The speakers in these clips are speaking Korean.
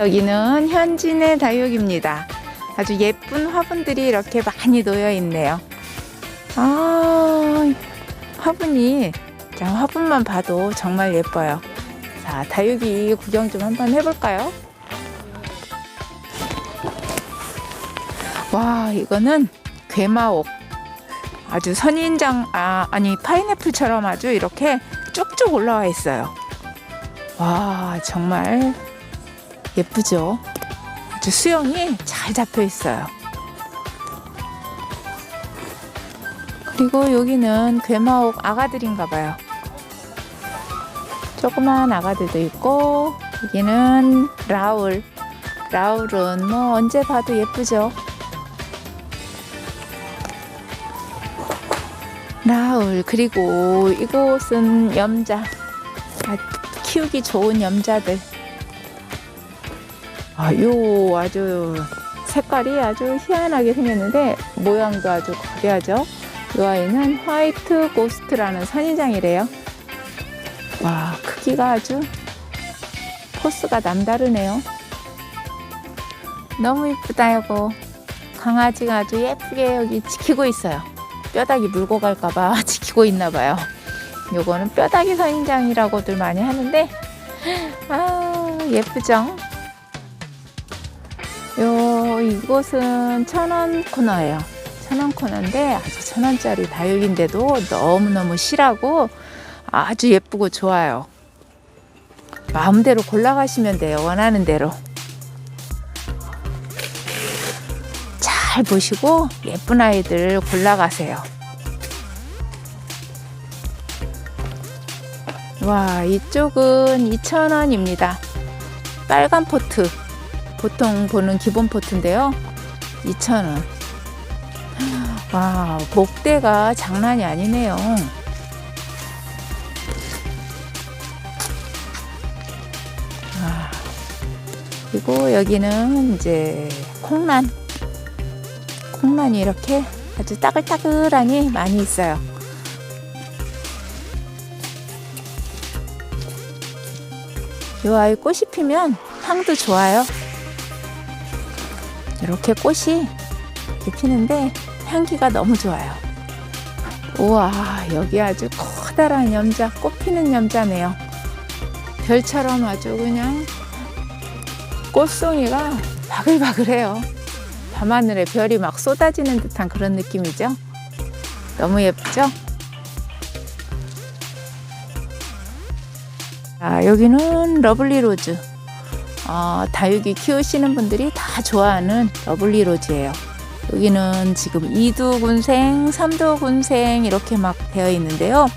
여기는 현진의 다육입니다. 아주 예쁜 화분들이 이렇게 많이 놓여 있네요. 아, 화분이 자, 화분만 봐도 정말 예뻐요. 자, 다육이 구경 좀 한번 해볼까요? 와, 이거는 괴마옥. 아주 선인장, 아, 아니, 파인애플처럼 아주 이렇게 쭉쭉 올라와 있어요. 와, 정말 예쁘죠? 아주 수영이 잘 잡혀 있어요. 그리고 여기는 괴마옥 아가들인가 봐요. 조그만 아가들도 있고, 여기는 라울. 라울은 뭐 언제 봐도 예쁘죠? 라울. 그리고 이곳은 염자. 아, 키우기 좋은 염자들. 아, 요 아주 색깔이 아주 희한하게 생겼는데 모양도 아주 거대하죠. 이 아이는 화이트 고스트라는 선인장이래요. 와, 크기가 아주 포스가 남다르네요. 너무 이쁘다, 여보. 강아지가 아주 예쁘게 여기 지키고 있어요. 뼈다귀 물고 갈까봐 지키고 있나 봐요. 요거는 뼈다귀 선인장이라고들 많이 하는데, 아, 예쁘죠? 요, 이곳은 천원 코너예요. 천원 코너인데 아주 천원짜리 다육인데도 너무너무 실하고 아주 예쁘고 좋아요. 마음대로 골라가시면 돼요. 원하는 대로. 잘 보시고 예쁜 아이들 골라가세요. 와, 이쪽은 2,000원입니다. 빨간 포트. 보통 보는 기본 포트인데요. 2,000원. 와, 목대가 장난이 아니네요. 와, 그리고 여기는 이제 콩란. 콩란이 이렇게 아주 따글따글하니 많이 있어요. 요 아이 꽃이 피면 향도 좋아요. 이렇게 꽃이 이렇게 피는데 향기가 너무 좋아요. 우와, 여기 아주 커다란 염자, 꽃 피는 염자네요. 별처럼 아주 그냥 꽃송이가 바글바글해요. 밤하늘에 별이 막 쏟아지는 듯한 그런 느낌이죠. 너무 예쁘죠? 아, 여기는 러블리 로즈. 어, 다육이 키우시는 분들이 다 좋아하는 러블리 로즈예요. 여기는 지금 2두 군생, 3두 군생 이렇게 막 되어 있는데요.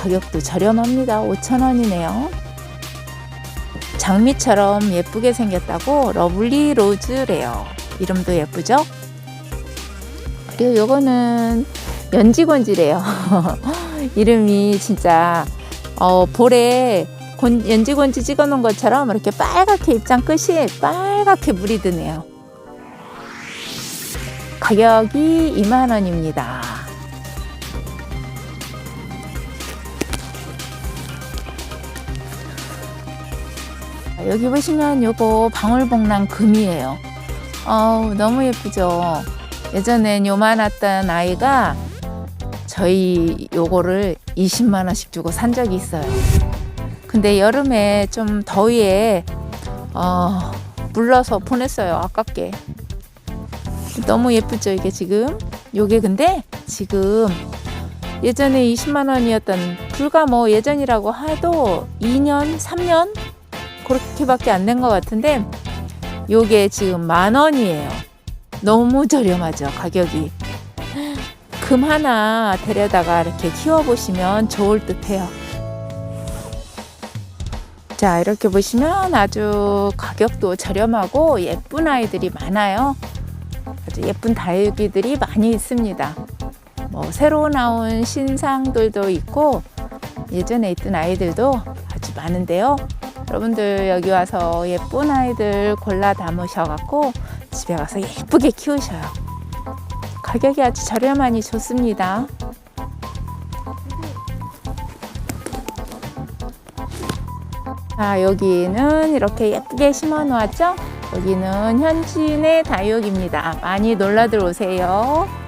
가격도 저렴합니다. 5,000원이네요. 장미처럼 예쁘게 생겼다고 러블리 로즈래요. 이름도 예쁘죠? 그리고 요거는 연지곤지래요. 이름이 진짜 어, 볼에 곤, 연지곤지 찍어 놓은 것처럼 이렇게 빨갛게 입장 끝이 빨갛게 물이 드네요. 가격이 2만원입니다. 여기 보시면 요거 방울복랑 금이에요. 어우, 너무 예쁘죠? 예전엔 요만했던 아이가 저희 요거를 20만원씩 주고 산 적이 있어요. 근데 여름에 좀 더위에 어, 물러서 보냈어요. 아깝게. 너무 예쁘죠, 이게 지금? 요게 근데 지금 예전에 20만 원이었던 불과 뭐 예전이라고 해도 2년, 3년 그렇게밖에 안 된 것 같은데 요게 지금 만 원이에요. 너무 저렴하죠, 가격이. 금 하나 데려다가 이렇게 키워보시면 좋을 듯 해요. 자, 이렇게 보시면 아주 가격도 저렴하고 예쁜 아이들이 많아요. 아주 예쁜 다육이들이 많이 있습니다. 뭐, 새로 나온 신상들도 있고, 예전에 있던 아이들도 아주 많은데요. 여러분들 여기 와서 예쁜 아이들 골라 담으셔 갖고 집에 가서 예쁘게 키우셔요. 가격이 아주 저렴하니 좋습니다. 자, 여기는 이렇게 예쁘게 심어 놓았죠? 여기는 현진의 다육입니다. 많이 놀러 들어오세요.